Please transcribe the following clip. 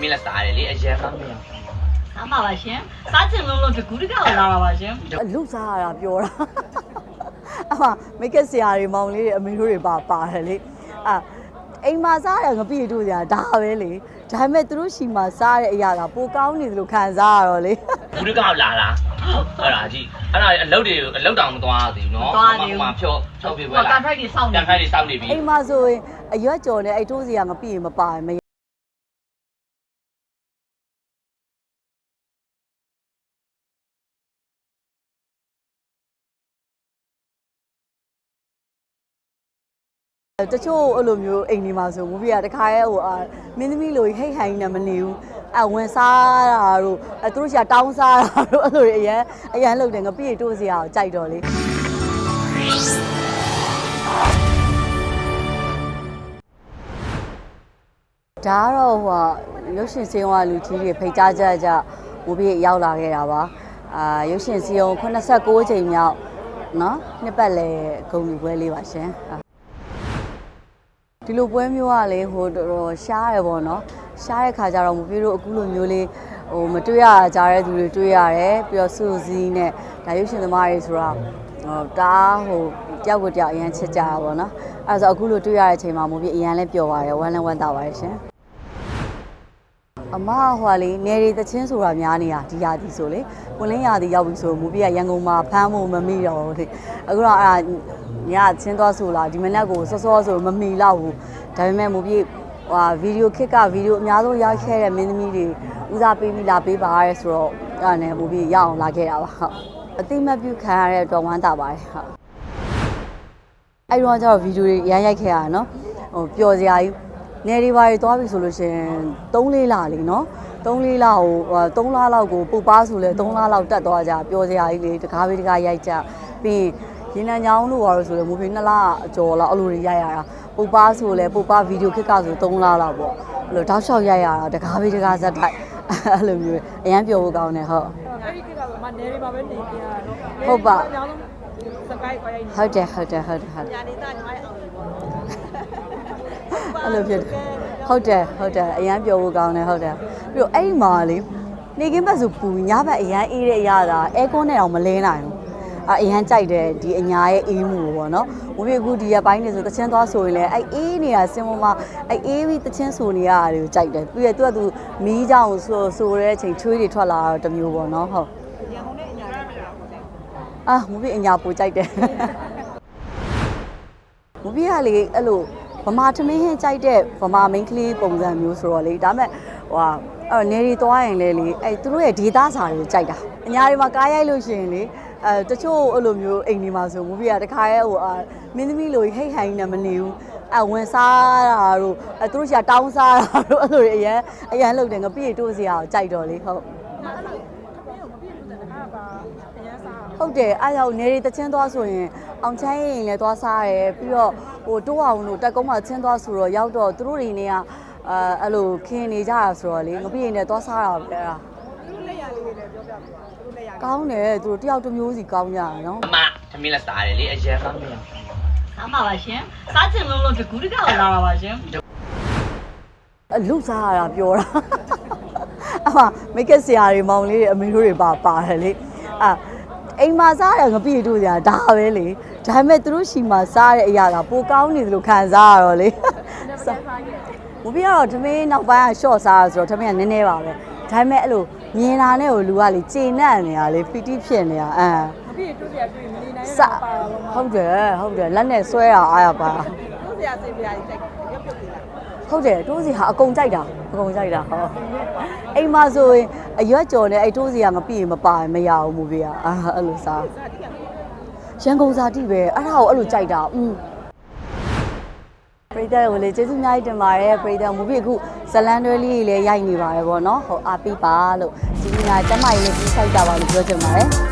သမီးလည်းစားတယ်လေအရင်ကမင်းအားပါပါရှင်စားချင်လုံးလုံးတကူးတကောက်လာပါပါရှင်အလုစားရတာပြောတာအမမိတ်ကပ်ဆရာတွေမောင်လေးတွေအမေတို့တွေပါပါတယ်လေအာအိမ်မှာစားရငပိတို့စရာဒါပဲလေဒါပေမဲ့သူတို့ရှိမှာစားရတဲ့အရာကပိုကောင်းနေသလိုခံစားရတော့လေဘူးတကောက်လာလားအဲ့ဒါကြီးအဲ့ဒါအလုပ်တွေအလုပ်တောင်မသွားသေးဘူးနော်မှာဖြောဖြောပြဟိုပွဲကန်လားထရိုက်တွေစောင့်နေကန်ဖိုက်တွေစောင့်နေပြီအိမ်မှာဆိုရင်အရွက်ကြော်နဲ့အဲ့တိုးစရာငပိရင်မပါရင် တချို့အဲ့လိုမျိုးအိမ်ဒီမှာဆိုမူပြီးတာတခါရဲဟိုအာမင်းသမီးလိုဟိတ်ဟိုင်းနေမနေဘူးအဝင်စားတာတို့အဲသူတို့ရှာတောင်းစားတာတို့အဲ့လိုတွေအရန်အရန်လုပ်တယ်ငပိတိုးစရာကိုကြိုက်တော့လေဒါကတော့ဟိုဟာရုပ်ရှင်စင်းဝါလူကြီးတွေဖိတ်ကြားကြကြမူပြီးရောက်လာခဲ့တာပါအာရုပ်ရှင်စည်းုံ86ချိန်မြောက်နော်နှစ်ပတ်လဲဂုံလူပွဲလေးပါရှင်အာ ဒီလိုပွဲမျိုးကလေဟိုတော်တော်ရှားရပေါ့နော်ရှားတဲ့ခါကျတော့မပြေတို့အခုလိုမျိုးလေးဟိုမတွေ့ရကြတဲ့သူတွေတွေ့ရတယ်ပြီးတော့စူစီးနဲ့ဒါရုပ်ရှင်သမားတွေဆိုတော့ဟိုတားဟိုတယောက်ကိုတယောက်အရန်ချစ်ကြတာပေါ့နော်အဲဒါဆိုအခုလိုတွေ့ရတဲ့အချိန်မှာမပြေအရန်လဲပျော်ပါတယ်ဝမ်းလဲဝမ်းသာပါတယ်ရှင်အမဟွာလေးနေရီတချင်းဆိုတာများနေတာဒီရာသီဆိုလေပွင့်လင်းရာသီရောက်ပြီဆိုမူပြရန်ကုန်မှာဖမ်းဖို့မမိတော့ဘူးလေအခုတော့အဲ့ဒါညချင်းသွားဆိုလာဒီမနက်ကိုစောစောဆိုမမီတော့ဘူးဒါပေမဲ့မူပြဟာဗီဒီယိုခစ်ကဗီဒီယိုအများဆုံးရိုက်ခဲ့တဲ့မင်းသမီးတွေဦးစားပေးပြီးလာပေးပါရဲဆိုတော့အဲ့ဒါနဲ့မူပြရအောင်လာခဲ့တာပါဟုတ်အတိမတ်ပြုခံရတဲ့အတွက်ဝမ်းသာပါတယ်ဟုတ်အဲ့တော့ကျတော့ဗီဒီယိုတွေရမ်းရိုက်ခဲ့ရတာနော်ဟိုပျော်စရာကြီးနေရီဘာတွေသွားပြီဆိုလို့ရှိရင်3လေးလလीနော်3လေးလဟို3လလောက်ကိုပုတ်ပါဆိုလဲ3လလောက်တက်သွားကြပျော်စရာကြီးလေတကားပေးတကားရိုက်ကြပြီး ရင်နံချောင်းလို့ပါလို့ဆိုလဲမူပြီး2လအကျော်လောက်အဲ့လိုတွေရိုက်ရတာပုတ်ပါဆိုလဲပုတ်ပါဗီဒီယိုခစ်ကဆို3လလောက်ပေါ့အဲ့လိုတောက်လျှောက်ရိုက်ရတာတကားပေးတကားဇက်တိုက်အဲ့လိုမျိုးအရန်ပျော်ဖို့ကောင်းတယ်ဟုတ်အဲ့ဒီကိစ္စကမနေရီမှာပဲနေပြရတော့ဟုတ်ပါအများဆုံးစကိုက်ကိုရိုက်နေဟုတ်တယ်ဟုတ်တယ်ဟုတ်တယ်ဟုတ်တယ်ညာနေတာညီမရဲ့အောင်ပြီပေါ့နော်အဲ့လိုဖြစ်တယ်ဟုတ်တယ်ဟုတ်တယ်အရန်ပျော်ဖို့ကောင်းတယ်ဟုတ်တယ်ပြီးတော့အဲ့ဒီမှာလေနေကင်းဘက်ဆိုပူညဘက်အရန်အေးတဲ့အရာကအဲကွန်းနဲ့တော့မလဲနိုင်ဘူး အအရန်ကြိုက်တယ်ဒီအညာရဲ့အေးမှုပေါ့နော်။ဝိအခုဒီရပိုင်းနေဆိုတချင်းသွားဆိုရင်လည်းအဲ့အေးနေတာစင်ပေါ်မှာအဲ့အေးပြီးတချင်းဆိုနေရတာတွေကိုကြိုက်တယ်။ပြီးရသူကသူမီးကြောင်ဆိုဆိုတဲ့အချိန်ချွေးတွေထွက်လာတော့တစ်မျိုးပေါ့နော်ဟုတ်ရန်ကုန်နဲ့အညာရတာပေါ့လေ။အာမူပြီးအညာပူကြိုက်တယ်။မူပြီးကလေအဲ့လိုဗမာထမင်းဟင်းကြိုက်တဲ့ဗမာမိန်းကလေးပုံစံမျိုးဆိုတော့လေဒါမဲ့ဟိုဟာအဲ့နေရီသွားရင်လေလေအဲ့သူတို့ရဲ့ဒေတာစာတွေကိုကြိုက်တာအညာတွေမှာကားရိုက်လို့ရှိရင်လေ အဲတချို့အဲ့လိုမျိုးအိမ်ဒီမှာဆိုမူပြီးကတခါရဲဟိုအာမင်းသမီးလိုဟိတ်ဟိုင်းနေမနေဘူးအဝင်စားတာတို့အဲသူတို့ရှာတောင်းစားတာတို့အဲ့လိုတွေအရန်အရန်လုပ်တယ်ငပိတိုးစရာကိုကြိုက်တော့လေဟုတ်အဲ့လိုခမင်းကိုမပြည့်ဘူးတဲ့တခါပါအရန်စားဟုတ်တယ်အားကြောင့်နေရီတချင်းသွားဆိုရင်အောင်ချမ်းရင်လည်းသွားစားရဲပြီးတော့ဟိုတိုးအောင်လို့တက်ကုန်းမှာချင်းသွားဆိုတော့ရောက်တော့သူတို့တွေနေကအဲအဲ့လိုခင်းနေကြတာဆိုတော့လေငပိရင်လည်းသွားစားတာပဲအဲ့ဒါသူတို့လက်ရလေးတွေလည်းပြောပြပြပါသူတို့လ က်ရကောင်းတယ်သူတို့တယောက်တစ်မျိုးစီကောင်းကြတာနော်အမသမီးလည်းစားတယ်လေအရင်ကမင်းအားပါပါရှင်စားချင်လုံးလုံးတကူးတကောက်လာပါပါရှင်အလုစားရတာပြောတာအမမိတ်ကပ်ဆရာတွေမောင်လေးတွေအမေတို့တွေပါပါတယ်လေအာအိမ်မှာစားရငပိတို့စရာဒါပဲလေဒါပေမဲ့သူတို့ရှိမှာစားတဲ့အရာကပိုကောင်းနေသလိုခံစားရတော့လေစားစားခဲ့မူပြီးတော့သမင်းနောက်ပိုင်းကရှော့စားရဆိုတော့သမင်းကနည်းနည်းပါပဲဒါပေမဲ့အဲ့လို မြင်လာတဲ့ဟိုလူကလေကျေနပ်နေတာလေပီတိဖြစ်နေတာအမ်မပြည့်တွေ့ရတွေ့မနေနိုင်စတော့ပါတော့မဟုတ်တယ်ဟုတ်တယ်လက်နဲ့ဆွဲတာအားရပါသူ့ဆရာစိတ်ပြားကြီးတက်ရုပ်ပြုတ်နေတာဟုတ်တယ်တိုးစီဟာအကုန်ကြိုက်တာအကုန်ကြိုက်တာဟုတ်အိမ်မှာဆိုရင်အရွက်ကြော်နဲ့အဲ့တိုးစီကမပြည့်မပါရင်မရဘူးမူပြီးကအာအဲ့လိုစားစားတိကရန်ကုန်စားတိပဲအဲ့ဒါကိုအဲ့လိုကြိုက်တာอืมပ ရိသတ်ကိုလေကျေးဇူးအများကြီးတင်ပါတယ်ပရိသတ်မူပြီးအခုဇလန်တွဲလေးတွေလည်းရိုက်နေပါတယ်ဗောနော်ဟိုအားပေးပါလို့ဒီနေ့ကကျမကြီးလည်းပြီးဆိုင်ကြပါလို့ပြောချင်ပါတယ်